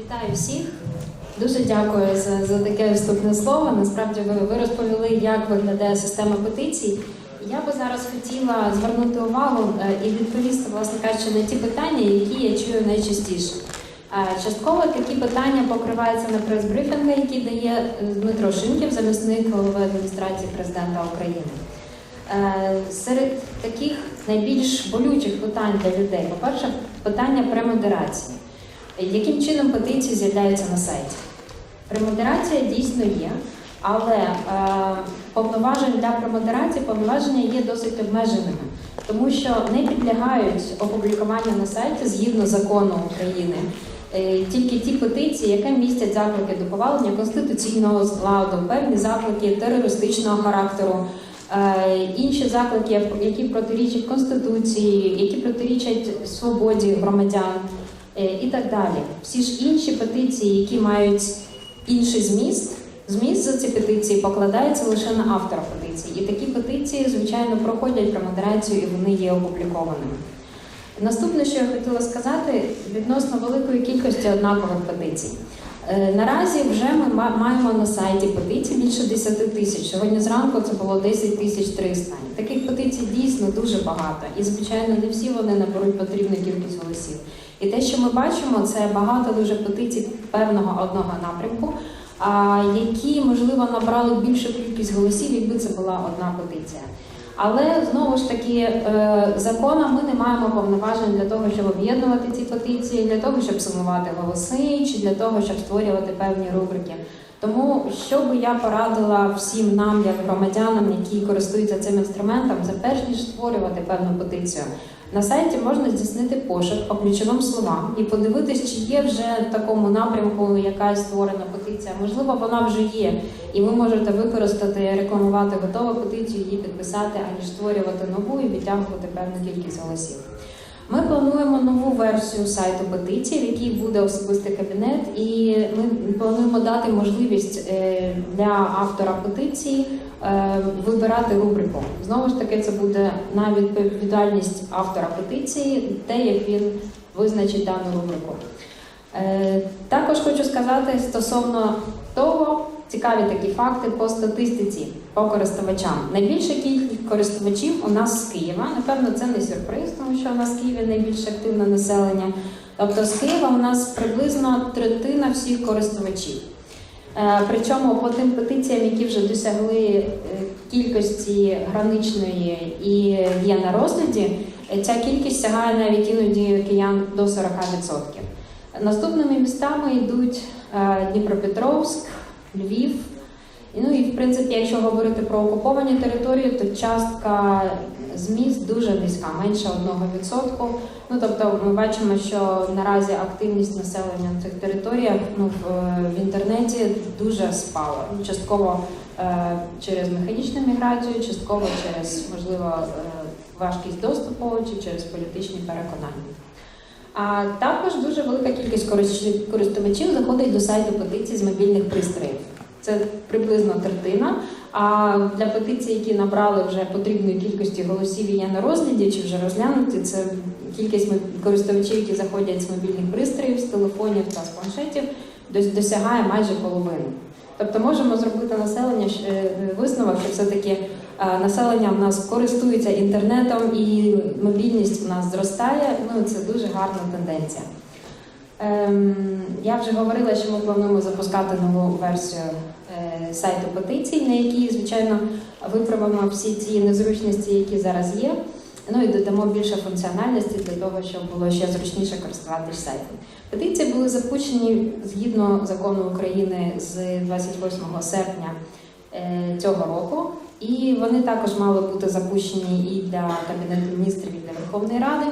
Вітаю всіх. Дуже дякую за, за таке вступне слово. Насправді ви, ви розповіли, як виглядає система петицій. Я би зараз хотіла звернути увагу е, і відповісти, власне кажучи, на ті питання, які я чую найчастіше. Е, Частково такі питання покриваються на прес-брифінги, які дає е, Дмитро Шинків, замісник голови адміністрації президента України. Серед таких найбільш болючих питань для людей, по-перше, питання премодерації. Яким чином петиції з'являються на сайті? Премодерація дійсно є, але е, повноважень для премодерації повноваження є досить обмеженими, тому що не підлягають опублікуванню на сайті згідно закону України. е, Тільки ті петиції, які містять заклики до повалення конституційного складу, певні заклики терористичного характеру, е, інші заклики, які протирічать конституції, які протирічать свободі громадян і так далі. Всі ж інші петиції, які мають інший зміст, зміст за ці петиції покладається лише на автора петиції. І такі петиції, звичайно, проходять промодерацію і вони є опублікованими. Наступне, що я хотіла сказати, відносно великої кількості однакових петицій. Е, Наразі вже ми маємо на сайті петицій більше 10 тисяч. Сьогодні зранку це було 10 тисяч 300. Таких петицій дійсно дуже багато. І, звичайно, не всі вони наберуть потрібну кількість голосів. І те, що ми бачимо, це багато дуже петицій певного одного напрямку, які, можливо, набрали більшу кількість голосів, якби це була одна петиція. Але знову ж таки, е, законом ми не маємо повноважень для того, щоб об'єднувати ці петиції, для того, щоб сумувати голоси, чи для того, щоб створювати певні рубрики. Тому що би я порадила всім нам, як громадянам, які користуються цим інструментом, це перш ніж створювати певну петицію. На сайті можна здійснити пошук по ключовим словам і подивитись, чи є вже в такому напрямку якась створена петиція. Можливо, вона вже є, і ви можете використати, рекламувати готову петицію, її підписати, аніж створювати нову і відтягувати певну кількість голосів. Ми плануємо нову версію сайту петиції, в якій буде особистий кабінет, і ми плануємо дати можливість е, для автора петиції е, вибирати рубрику. Знову ж таки, це буде на відповідальність автора петиції, те, як він визначить дану рубрику. Е, Також хочу сказати стосовно того, цікаві такі факти по статистиці по користувачам. Найбільша кількість користувачів у нас з Києва. Напевно, це не сюрприз, тому що у нас в Києві найбільш активне населення. Тобто з Києва у нас приблизно третина всіх користувачів. Е, Причому по тим петиціям, які вже досягли е, кількості граничної і є на розгляді, е, ця кількість сягає навіть іноді киян до 40%. Наступними містами йдуть Дніпропетровськ, Львів. І, Ну і в принципі, якщо говорити про окуповані території, то частка з міст дуже низька, менше 1%. Ну тобто, ми бачимо, що наразі активність населення на цих територіях ну, в, в інтернеті дуже спала. Ну, Частково е, через механічну міграцію, частково через можливо е, важкість доступу чи через політичні переконання. А також дуже велика кількість корис- користувачів заходить до сайту петицій з мобільних пристроїв. Це приблизно третина. А для петицій, які набрали вже потрібної кількості голосів і є на розгляді чи вже розглянуті, це кількість користувачів, які заходять з мобільних пристроїв, з телефонів та з планшетів, дос- досягає майже половини. Тобто можемо зробити населення щ- е, висновок, що все-таки е, населення в нас користується інтернетом і мобільність у нас зростає. Ну це дуже гарна тенденція. Ем, я вже говорила, що ми плануємо запускати нову версію е, сайту петицій, на якій, звичайно, виправимо всі ці незручності, які зараз є. Ну і додамо більше функціональності для того, щоб було ще зручніше користуватися сайтом. Петиції були запущені згідно закону України з 28 серпня е, цього року, і вони також мали бути запущені і для Кабінету міністрів, і для Верховної Ради.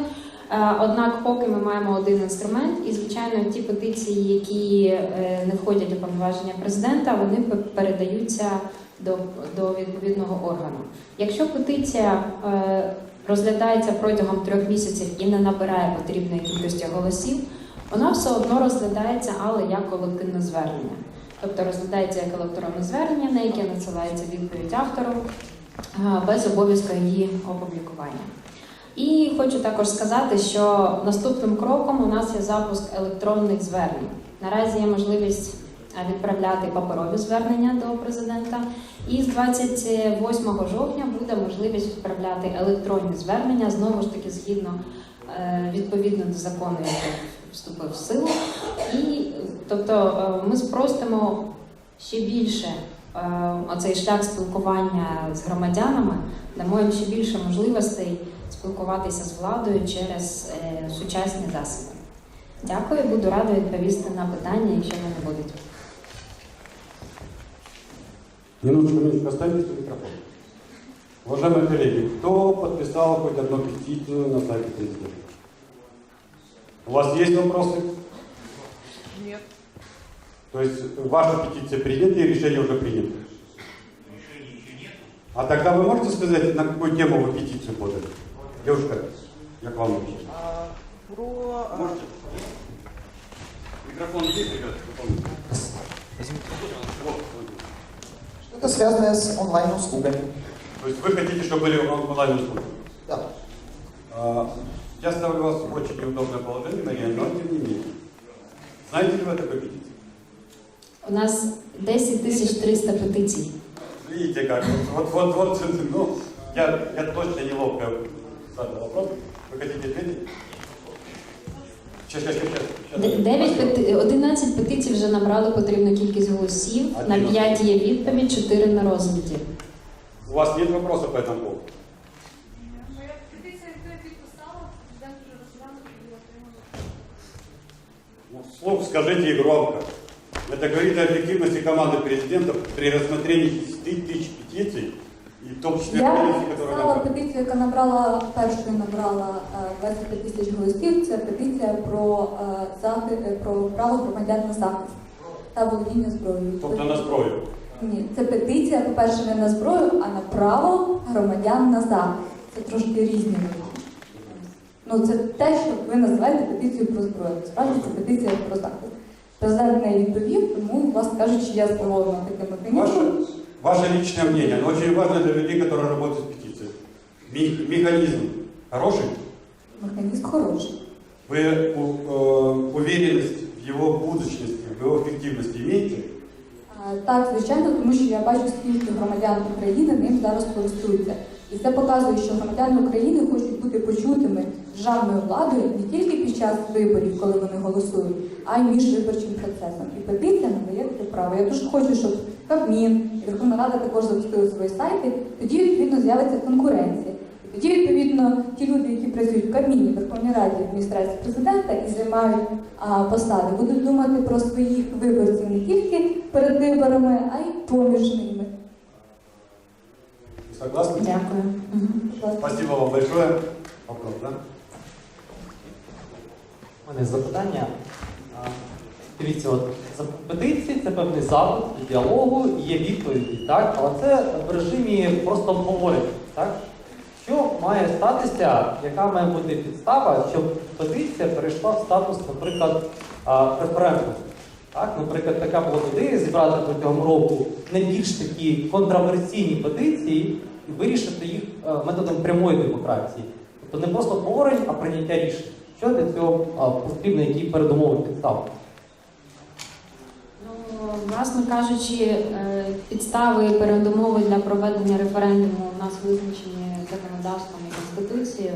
Е, Однак, поки ми маємо один інструмент, і звичайно, ті петиції, які е, не входять у повноваження президента, вони передаються до, до відповідного органу. Якщо петиція е, розглядається протягом трьох місяців і не набирає потрібної кількості голосів, вона все одно розглядається, але як колективне звернення. Тобто розглядається як електронне звернення, на яке надсилається відповідь автору е, без обов'язку її опублікування. І хочу також сказати, що наступним кроком у нас є запуск електронних звернень. Наразі є можливість е, відправляти паперові звернення до президента. І з 28 жовтня буде можливість відправляти електронні звернення знову ж таки згідно е, відповідно до закону, який вступив в силу. І тобто е, ми спростимо ще більше е, оцей шлях спілкування з громадянами, дамо їм ще більше можливостей спілкуватися з владою через е, сучасні засоби. Дякую, буду рада відповісти на питання, якщо вони будуть. Минуточку, минуточку, оставьте свой микрофон. Уважаемые коллеги, кто подписал хоть одну петицию на сайте президента? У вас есть вопросы? Нет. То есть ваша петиция принята и решение уже принято? А тогда вы можете сказать, на какую тему вы петицию подали? Девушка, я к вам обращаюсь. А, про а, Можете? Микрофон есть, ребята? Что-то связанное с онлайн-услугами. То есть вы хотите, чтобы были онлайн-услуги? Да. А, Я ставлю вас в очень неудобное положение, но тем не менее. Знаете ли вы такой петиции? У нас 10 тисяч 300 петицій. Видите как? Вот, вот, вот, вот, ну, я, я точно неловко задал вопрос. Вы хотите ответить? Сейчас, сейчас, сейчас. Д- дев'ять пети... 11 петицій вже набрали потрібну кількість голосів. На 5 є відповідь, 4 на розгляді. У вас нет вопросов по этому поводу? Моя петиція, яку я підписала, президент вже розглянув і отримала. Ну, вслух скажите и громко. Это говорит о эффективности команды президента при рассмотрении 10 тысяч петиций, и в том числе Я петиций, которые написала набрали. петицію, яка набрала першою набрала е, 25 тисяч голосів. Це петиція про е, захист про право громадян на захист та володіння зброєю. Тобто на зброю. Ні, це петиція, по-перше, не на зброю, а на право громадян на захист. Це трошки різні речі. Ну, це те, що ви називаєте петицією про зброю. Насправді це петиція про захист. Президент не відповів, тому, власне кажучи, я задоволена таким механізмом. Ваше, ваше личное мнение, оно очень важно для людей, которые работают с петицией. Ме- Механизм хороший? Механізм хороший. Вы у- э, уверенность в его будущности, в его эффективности имеете? А, Так, звичайно, тому що я бачу, скільки громадян України ним зараз користуються. І це показує, що громадяни України хочуть бути почутими державною владою не тільки під час виборів, коли вони голосують, а й між виборчим процесом. І петиція надає таке право. Я дуже хочу, щоб Кабмін і Верховна Рада також запустили свої сайти. Тоді відповідно з'явиться конкуренція. І тоді, відповідно, ті люди, які працюють в Кабміні, Верховній Раді, адміністрації президента і займають а, посади, будуть думати про своїх виборців не тільки перед виборами, а й поміж ними. Согласны? Дякую. Спасибо вам большое. Вопрос, да? У мене запитання. Дивіться, от петиції це певний запит діалогу, є відповіді, так? Але це в режимі просто обговорення, так? Що має статися, яка має бути підстава, щоб петиція перейшла в статус, наприклад, референдуму? Так? Наприклад, така була ідея зібрати протягом року найбільш такі контроверсійні петиції і вирішити їх е, методом прямої демократії. Тобто не просто обговорень, а прийняття рішень. Що для цього потрібно, які передумови підстави? Власне кажучи, е, підстави і передумови для проведення референдуму у нас визначені законодавством і конституцією.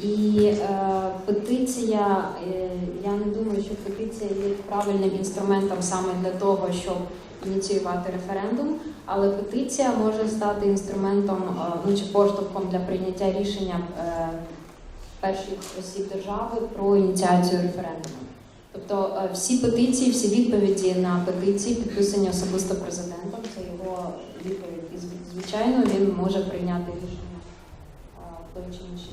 І е, петиція, е, я не думаю, що петиція є правильним інструментом саме для того, щоб ініціювати референдум, але петиція може стати інструментом е, ну, чи поштовхом для прийняття рішення е, перших осіб держави про ініціацію референдуму. Тобто е, всі петиції, всі відповіді на петиції підписані особисто президентом. Це його відповідь. І звичайно, він може прийняти рішення той чи інший.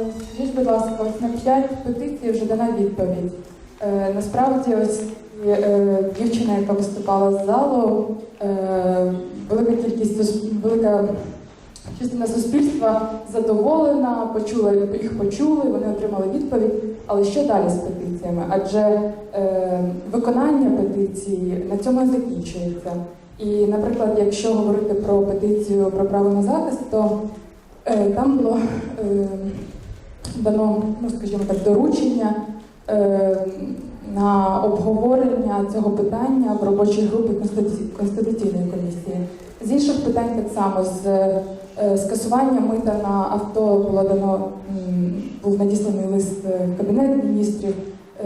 Е, Скажіть, будь ласка, ось на п'ять петицій вже дана відповідь. Е, насправді, ось дівчина, яка виступала з залу, велика кількість велика частина суспільства задоволена, почула їх почули, вони отримали відповідь. Але що далі з петиціями? Адже е, виконання петиції на цьому закінчується. І, наприклад, якщо говорити про петицію про право на захист, то Е, Там було е, дано, ну скажімо так, доручення е, на обговорення цього питання в робочій групі Конституційної комісії. З інших питань так само з скасування мита на авто було дано був надісланий лист е, в кабінет міністрів.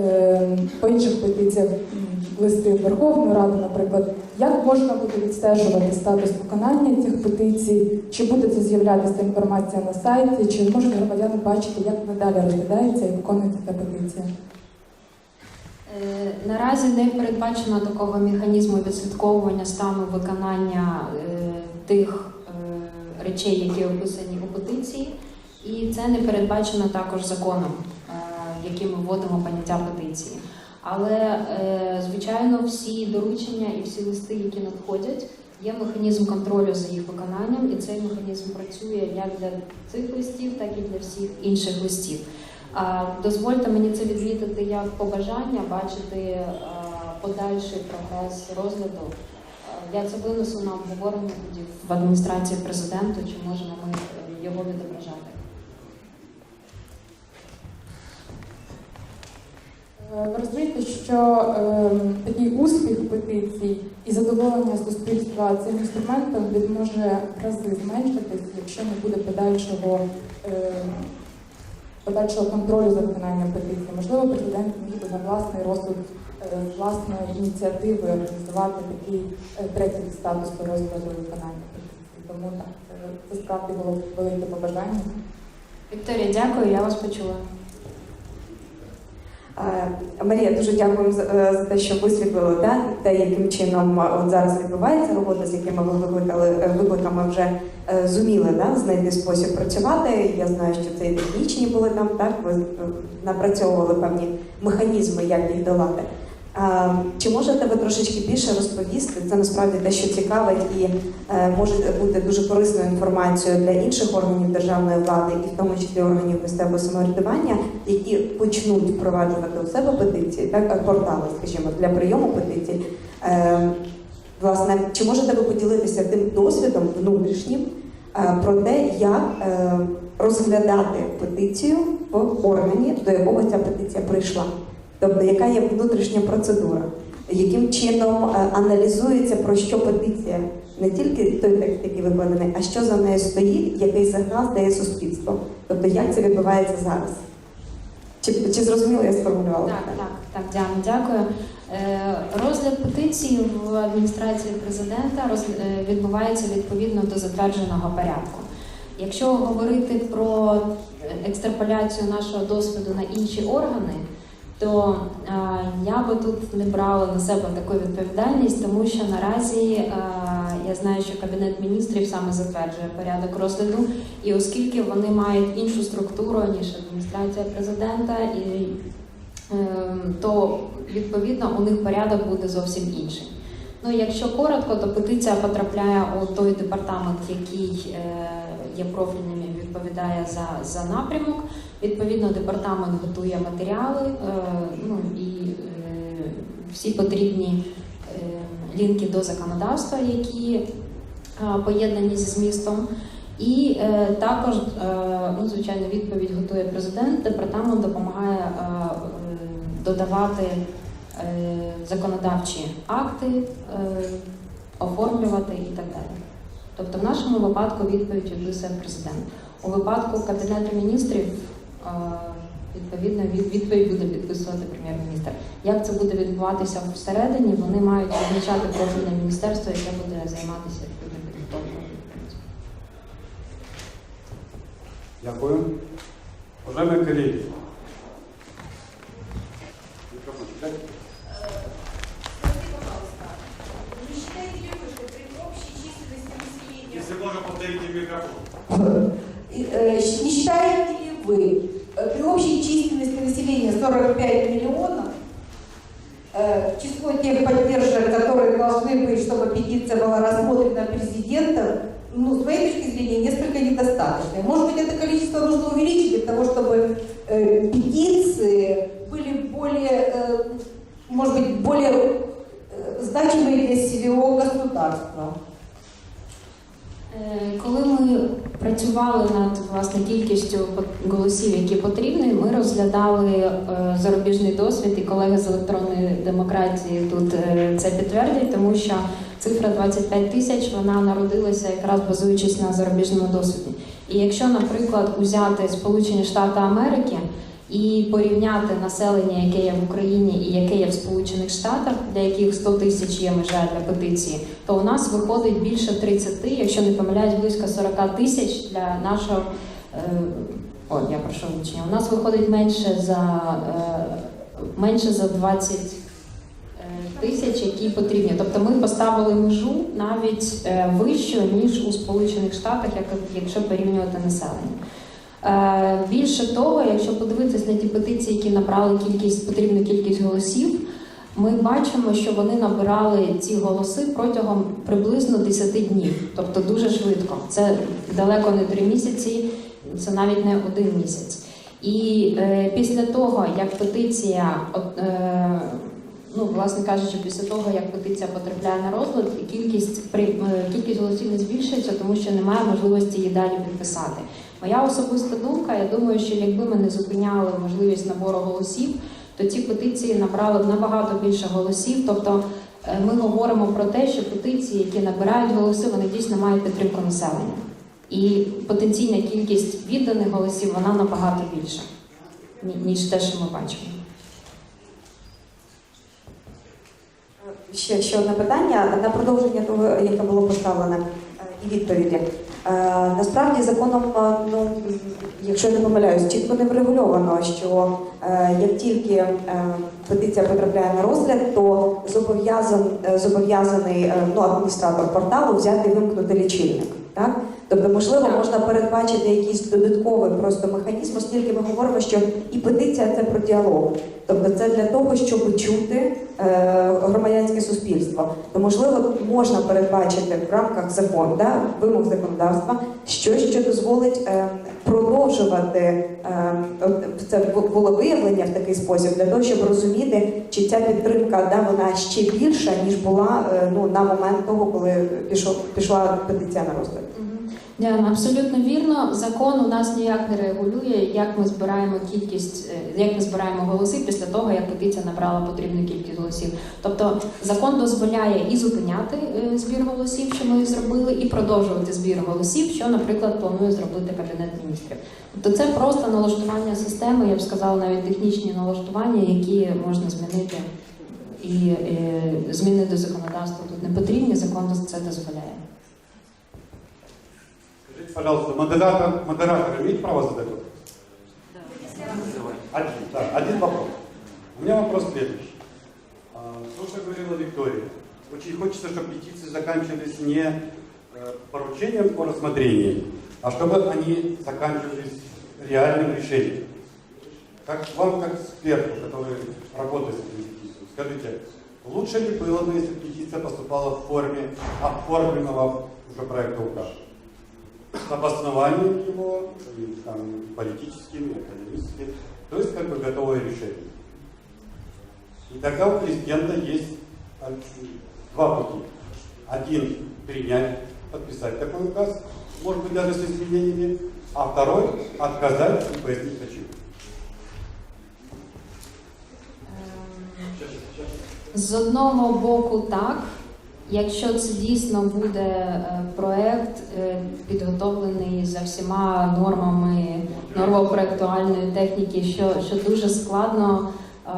Е, По інших петиціях листи в Верховну Раду, наприклад, як можна буде відстежувати статус виконання цих петицій? Чи буде це з'являтися інформація на сайті? Чи можуть громадяни бачити, як надалі розглядається і виконується ця петиція? Е, Наразі не передбачено такого механізму відслідковування стану виконання е, тих е, речей, які описані у петиції, і це не передбачено також законом, е, яким ми вводимо поняття петиції. Але, е, звичайно, всі доручення і всі листи, які надходять, є механізм контролю за їх виконанням, і цей механізм працює як для цих листів, так і для всіх інших листів. Дозвольте мені це відмітити як побажання, бачити подальший прогрес розгляду. Я це винесу на обговорення тоді в адміністрації президенту, чи можемо ми е, його відображати. Е, Ви розумієте, що е, такий успіх петицій і задоволення суспільства цим інструментом він може в рази зменшитись, якщо не буде подальшого, е, подальшого контролю за виконанням петиції. Можливо, президент міг би на власний розсуд, власної ініціативи організувати такий е, третій статус по розгляду виконання. Тому так, це, це справді було велике побажання. Вікторія, дякую, я вас почула. Е, Марія, дуже дякую за, е, те, що висвітлили да, те, яким чином е, от зараз відбувається робота, з якими ви викликали е, викликами вже е, зуміли да, знайти спосіб працювати. Я знаю, що це і технічні були там, так ви е, напрацьовували певні механізми, як їх долати. Чи можете ви трошечки більше розповісти? Це насправді те, що цікавить і е, може бути дуже корисною інформацією для інших органів державної влади, і в тому числі органів місцевого самоврядування, які почнуть впроваджувати у себе петиції, так е, портали, скажімо, для прийому петицій. Е, Власне, чи можете ви поділитися тим досвідом внутрішнім про те, як розглядати петицію в органі, до якого ця петиція прийшла? Тобто, яка є внутрішня процедура, яким чином е, аналізується про що петиція, не тільки той текст, який викладений, а що за нею стоїть, який сигнал дає суспільство. Тобто, як це відбувається зараз? Чи, чи зрозуміло я сформулювала? Так, так, так, Діана, дякую. Е, Розгляд петиції в адміністрації президента е, відбувається відповідно до затвердженого порядку. Якщо говорити про екстраполяцію нашого досвіду на інші органи, то е, я би тут не брала на себе таку відповідальність, тому що наразі е, я знаю, що Кабінет міністрів саме затверджує порядок розгляду, і оскільки вони мають іншу структуру ніж адміністрація президента, і Ем, то відповідно у них порядок буде зовсім інший. Ну, якщо коротко, то петиція потрапляє у той департамент, який е, є профільним відповідає за, за напрямок. Відповідно, департамент готує матеріали, е, ну і е, всі потрібні е, лінки до законодавства, які поєднані зі змістом. І е, також, е, ну, звичайно, відповідь готує президент. Департамент допомагає е, додавати е, законодавчі акти, е, оформлювати і так далі. Тобто, в нашому випадку відповідь відписує президент. У випадку Кабінету міністрів е, відповідно відповідь буде підписувати прем'єр-міністр. Як це буде відбуватися всередині, вони мають визначати профільне міністерство, яке буде займатися відповідно підготовкою. Дякую. Уважаемые коллеги, значимые для всего государства. Е, Коли ми працювали над власне кількістю голосів, які потрібні, ми розглядали е, зарубіжний досвід, і колеги з електронної демократії тут е, це підтвердять, тому що цифра 25 тисяч вона народилася якраз базуючись на зарубіжному досвіді. І якщо, наприклад, узяти Сполучені Штати Америки і порівняти населення, яке є в Україні і яке є в Сполучених Штатах, для яких 100 тисяч є межа для петиції, то у нас виходить більше 30, якщо не помиляюсь, близько 40 тисяч для нашого. Е, о, я прошу вибачення. У нас виходить менше за е, менше за 20 е, тисяч, які потрібні. Тобто ми поставили межу навіть вищу, ніж у Сполучених Штатах, як- якщо порівнювати населення. Е, Більше того, якщо подивитись на ті петиції, які набрали кількість потрібну кількість голосів, ми бачимо, що вони набирали ці голоси протягом приблизно 10 днів, тобто дуже швидко. Це далеко не три місяці, це навіть не один місяць. І е, після того, як петиція, е, ну власне кажучи, після того як петиція потрапляє на розгляд, кількість при е, кількість голосів не збільшується, тому що немає можливості її далі підписати. Моя особиста думка, я думаю, що якби ми не зупиняли можливість набору голосів, то ці петиції набрали б набагато більше голосів. Тобто е, ми говоримо про те, що петиції, які набирають голоси, вони дійсно мають підтримку населення. І потенційна кількість відданих голосів вона набагато більша, ніж те, що ми бачимо. Ще, ще одне питання на продовження того, яке було поставлене, е, і відповіді. Е, Насправді законом, е, ну якщо не помиляюсь, чітко не врегульовано, що як тільки петиція потрапляє на розгляд, то зобов'язан зобов'язаний е, ну, адміністратор порталу взяти вимкнути лічильник. Так? Тобто, можливо, можна передбачити якийсь додатковий просто механізм, оскільки ми говоримо, що і петиція це про діалог. Тобто це для того, щоб чути е, громадянське суспільство. То можливо можна передбачити в рамках закону, да, вимог законодавства, щось, що дозволить е, продовжувати е, це волевиявлення в такий спосіб, для того, щоб розуміти, чи ця підтримка да, вона ще більша, ніж була е, ну, на момент того, коли пішов, пішла петиція на розгляд. Діана, абсолютно вірно. Закон у нас ніяк не регулює, як ми збираємо кількість, е, як ми збираємо голоси після того, як петиція набрала потрібну кількість голосів. Тобто закон дозволяє і зупиняти е, збір голосів, що ми зробили, і продовжувати збір голосів, що, наприклад, планує зробити кабінет міністрів. Тобто це просто налаштування системи, я б сказала, навіть технічні налаштування, які можна змінити. І е, зміни до законодавства тут не потрібні, закон це дозволяє. Пожалуйста, модератор, модератор имеет право задать вопрос? Один, да, один вопрос. У меня вопрос следующий. А, То, что говорила Виктория, очень хочется, чтобы петиции заканчивались не э, поручением по рассмотрению, а чтобы они заканчивались реальным решением. Как вам, как эксперту, который работает с этой петицией, скажите, лучше ли было бы, если петиция поступала в форме оформленного уже проекта указа? с обоснованием его, и, там, политическим, и академическим, то есть как бы готовое решение. И тогда у президента есть э, два пути. Один принять, подписать такой указ, может быть даже с изменениями, а второй отказать и пояснить почему. З одного боку, так. Якщо це дійсно буде е, проект е, підготовлений за всіма нормами нормопроектуальної техніки, що, що дуже складно е,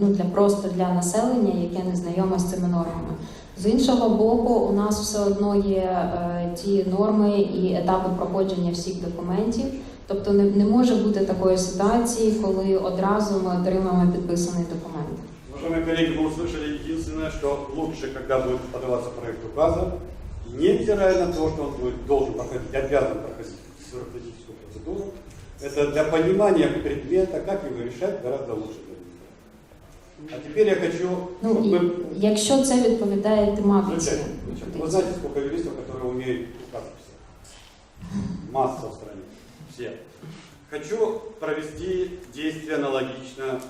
ну, для просто для населення, яке не знайоме з цими нормами. З іншого боку, у нас все одно є е, ті норми і етапи проходження всіх документів. Тобто не, не може бути такої ситуації, коли одразу ми отримаємо підписаний документ. Уважаемые коллеги, мы услышали единственное, что лучше, когда будет подаваться проект указа, и невзирая на то, что он будет, должен проходить, обязан проходить бюрократическую процедуру, это для понимания предмета, как его решать, гораздо лучше. для них. А теперь я хочу, Ну, чтобы і, вы... якщо це відповідає тематиці. Включайте, включайте. Вы знаете, сколько юристов, которые умеют указ писать? Масса в стране. Все. Хочу провести действие аналогично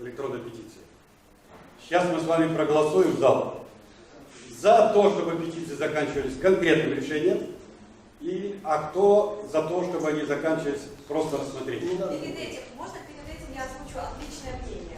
электронной петиции. Сейчас мы с вами проголосуем за. За то, чтобы петиции заканчивались конкретным решением И, а кто за то, чтобы они заканчивались просто рассмотрением? Перед этим, можно перед этим я озвучу отличное мнение?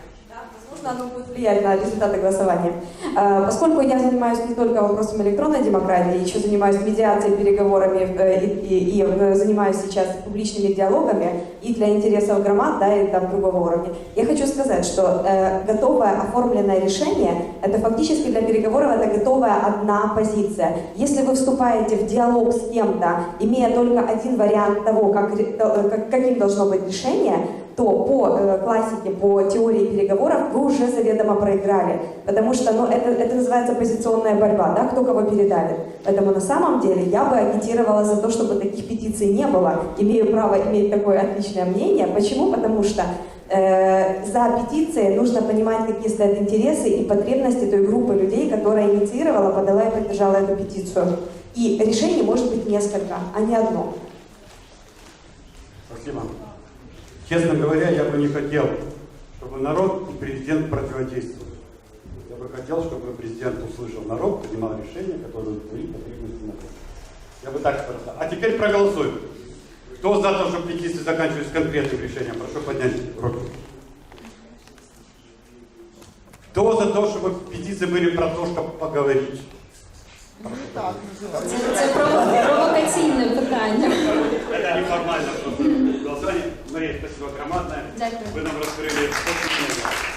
Возможно, оно будет влиять на результаты голосования. Э, Поскольку я занимаюсь не только вопросами электронной демократии, еще занимаюсь медиацией, переговорами э, и, и- и, э, занимаюсь сейчас публичными диалогами и для интересов громад, да, и там другого уровня. Я хочу сказать, что э, готовое оформленное решение – это фактически для переговоров это готовая одна позиция. Если вы вступаете в диалог с кем-то, имея только один вариант того, как, э, как- каким должно быть решение, то по э, классике, по теории переговоров вы уже заведомо проиграли. Потому что ну, это, это называется позиционная борьба, да, кто кого передавит. Поэтому на самом деле я бы агитировала за то, чтобы таких петиций не было. Имею право иметь такое отличное мнение. Почему? Потому что э, за петицией нужно понимать, какие стоят интересы и потребности той группы людей, которая инициировала, подала и поддержала эту петицию. И решений может быть несколько, а не одно. Спасибо. Честно говоря, я бы не хотел, чтобы народ и президент противодействовали. Я бы хотел, чтобы президент услышал народ, принимал решения, которые удовлетворят потребности народа. Я бы так сказал. А теперь проголосуем. Кто за то, чтобы петиции заканчивались конкретным решением? Прошу поднять руки. Кто за то, чтобы петиции были про то, чтобы поговорить? Це, це прово- провокаційне питання. Это неформально просто. Мария, спасибо громадное. Дякую. Вы нам раскрыли очень много.